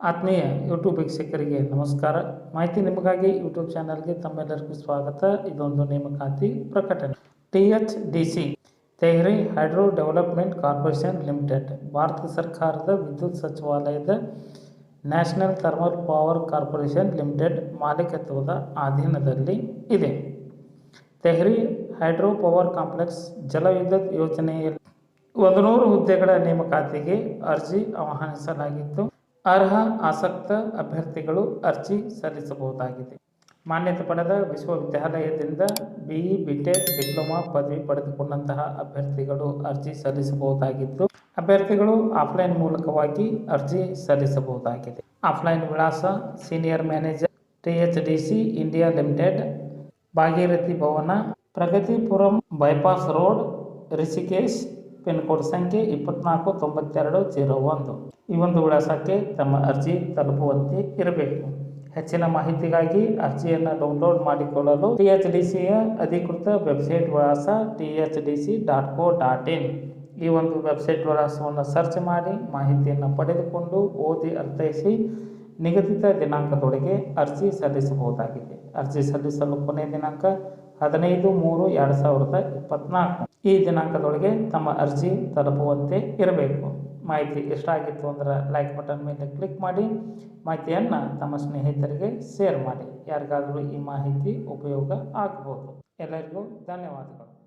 ಆತ್ಮೀಯ ಯೂಟ್ಯೂಬ್ ವೀಕ್ಷಕರಿಗೆ ನಮಸ್ಕಾರ. ಮಾಹಿತಿ ನಿಮಗಾಗಿ ಯೂಟ್ಯೂಬ್ ಚಾನಲ್ಗೆ ತಮ್ಮೆಲ್ಲರಿಗೂ ಸ್ವಾಗತ. ಇದೊಂದು ನೇಮಕಾತಿ ಪ್ರಕಟಣೆ. T H D C Tehri hydro development corporation limited, Bharat ಸರ್ಕಾರದ ವಿದ್ಯುತ್ ಸಚಿವಾಲಯದ national thermal power corporation limited ಮಾಲೀಕತ್ವದ ಅಧೀನದಲ್ಲಿ ಇದೆ. ತೆಹ್ರಿ ಹೈಡ್ರೋ ಪವರ್ ಕಾಂಪ್ಲೆಕ್ಸ್ ಜಲವಿದ್ಯುತ್ ಯೋಜನೆಯಲ್ಲಿ ಒಂದು ನೂರು ಹುದ್ದೆಗಳ ನೇಮಕಾತಿಗೆ ಅರ್ಜಿ ಆಹ್ವಾನಿಸಲಾಗಿದ್ದು ಅರ್ಹ, ಆಸಕ್ತ ಅಭ್ಯರ್ಥಿಗಳು ಅರ್ಜಿ ಸಲ್ಲಿಸಬಹುದಾಗಿದೆ. ಮಾನ್ಯತೆ ಪಡೆದ ವಿಶ್ವವಿದ್ಯಾಲಯದಿಂದ ಬಿಇ ಬಿಟೆಕ್ ಡಿಪ್ಲೊಮಾ ಪದವಿ ಪಡೆದುಕೊಂಡಂತಹ ಅಭ್ಯರ್ಥಿಗಳು ಅರ್ಜಿ ಸಲ್ಲಿಸಬಹುದಾಗಿದ್ದು, ಅಭ್ಯರ್ಥಿಗಳು ಆಫ್ಲೈನ್ ಮೂಲಕವಾಗಿ ಅರ್ಜಿ ಸಲ್ಲಿಸಬಹುದಾಗಿದೆ. ಆಫ್ಲೈನ್ ವಿಳಾಸ senior manager T H D C India limited, Bhagirathi Bhavan, Pragatipuram bypass road, Rishikesh pin code ಸಂಖ್ಯೆ ಇಪ್ಪತ್ನಾಲ್ಕು ತೊಂಬತ್ತೆರಡು ಜೀರೋ ಒಂದು. ಈ ಒಂದು ವಿಳಾಸಕ್ಕೆ ತಮ್ಮ ಅರ್ಜಿ ತಲುಪುವಂತೆ ಇರಬೇಕು. ಹೆಚ್ಚಿನ ಮಾಹಿತಿಗಾಗಿ ಅರ್ಜಿಯನ್ನು ಡೌನ್ಲೋಡ್ ಮಾಡಿಕೊಳ್ಳಲು ಟಿ ಎಚ್ ಡಿ ಸಿಯ ಅಧಿಕೃತ ವೆಬ್ಸೈಟ್ ವಿಳಾಸ T H D C dot co dot in. ಈ ಒಂದು ವೆಬ್ಸೈಟ್ ವಿಳಾಸವನ್ನು ಸರ್ಚ್ ಮಾಡಿ ಮಾಹಿತಿಯನ್ನು ಪಡೆದುಕೊಂಡು ಓದಿ ಅರ್ಥೈಸಿ ನಿಗದಿತ ದಿನಾಂಕದೊಳಗೆ ಅರ್ಜಿ ಸಲ್ಲಿಸಬಹುದಾಗಿದೆ. ಅರ್ಜಿ ಸಲ್ಲಿಸಲು ಕೊನೆಯ ದಿನಾಂಕ ಹದಿನೈದು ಮೂರು ಎರಡು ಸಾವಿರದ ಇಪ್ಪತ್ನಾಲ್ಕು. ಈ ದಿನಾಂಕದೊಳಗೆ ತಮ್ಮ ಅರ್ಜಿ ತಲುಪುವಂತೆ ಇರಬೇಕು. ಮಾಹಿತಿ ಇಷ್ಟ ಆಗಿತ್ತು ಅಂದ್ರೆ ಲೈಕ್ ಬಟನ್ ಮೇಲೆ ಕ್ಲಿಕ್ ಮಾಡಿ. ಮಾಹಿತಿಯನ್ನು ತಮ್ಮ ಸ್ನೇಹಿತರಿಗೆ ಶೇರ್ ಮಾಡಿ. ಯಾರಿಗಾದರೂ ಈ ಮಾಹಿತಿ ಉಪಯೋಗ ಆಗ್ಬೋದು. ಎಲ್ಲರಿಗೂ ಧನ್ಯವಾದಗಳು.